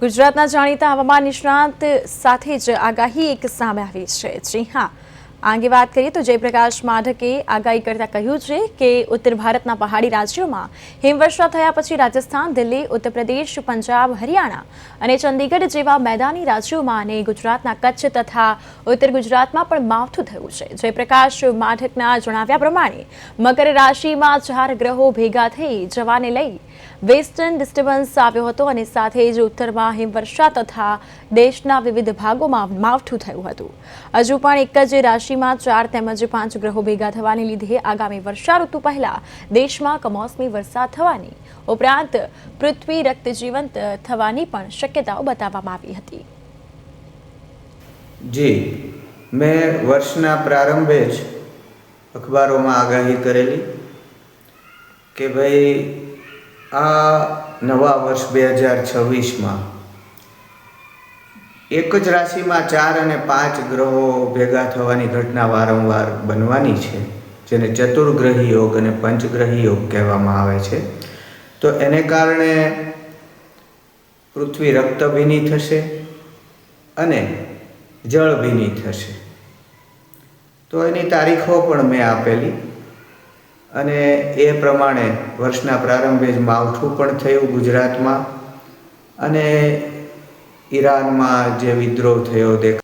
ગુજરાતના જાણીતા હવામાન નિષ્ણાંત સાથે જ આગાહી એક સામે આવી છે. જી હા, આ અંગે વાત કરીએ તો જયપ્રકાશ માઢકે આગાહી કરતા કહ્યું છે કે ઉત્તર ભારતના પહાડી રાજ્યોમાં હિમવર્ષા થયા પછી રાજસ્થાન, દિલ્હી ઉત્તર પ્રદેશ પંજાબ, હરિયાણા અને ચંદીગઢ જેવા મેદાની રાજ્યોમાં અને ગુજરાતના કચ્છ તથા ઉત્તર ગુજરાતમાં પણ માવઠું થયું છે. જયપ્રકાશ માઢકના જણાવ્યા પ્રમાણે, મકર રાશિમાં ચાર ગ્રહો ભેગા થઈ જવાને લઈ વેસ્ટર્ન ડિસ્ટર્બન્સ આવ્યો હતો અને સાથે જ ઉત્તરમાં હિમવર્ષા તથા દેશના વિવિધ ભાગોમાં માવઠું થયું હતું. હજુ પણ એક જ રાશિમાં ચાર તેમજ પાંચ ગ્રહો ભેગા થવાને લીધે આગામી વર્ષા ઋતુ પહેલા દેશમાં કમોસમી વરસાદ થવાની, ઉપરાંત પૃથ્વી રક્તજીવંત થવાની પણ શક્યતાઓ બતાવવામાં આવી હતી. જી, મેં વર્ષના પ્રારંભે જ અખબારોમાં આગાહી કરેલી કે ભાઈ આ નવા વર્ષ બે હજાર છવ્વીસમાં એક જ રાશિમાં ચાર અને પાંચ ગ્રહો ભેગા થવાની ઘટના વારંવાર બનવાની છે, જેને ચતુર્ગ્રહી યોગ અને પંચગ્રહી યોગ કહેવામાં આવે છે. તો એને કારણે પૃથ્વી રક્તભીની થશે અને જળભીની થશે. તો એની તારીખો પણ મેં આપેલી. અને એ પ્રમાણે વર્ષના પ્રારંભે જ માવઠું પણ થયું ગુજરાતમાં. અને ઈરાનમાં જે વિદ્રોહ થયો, દેખ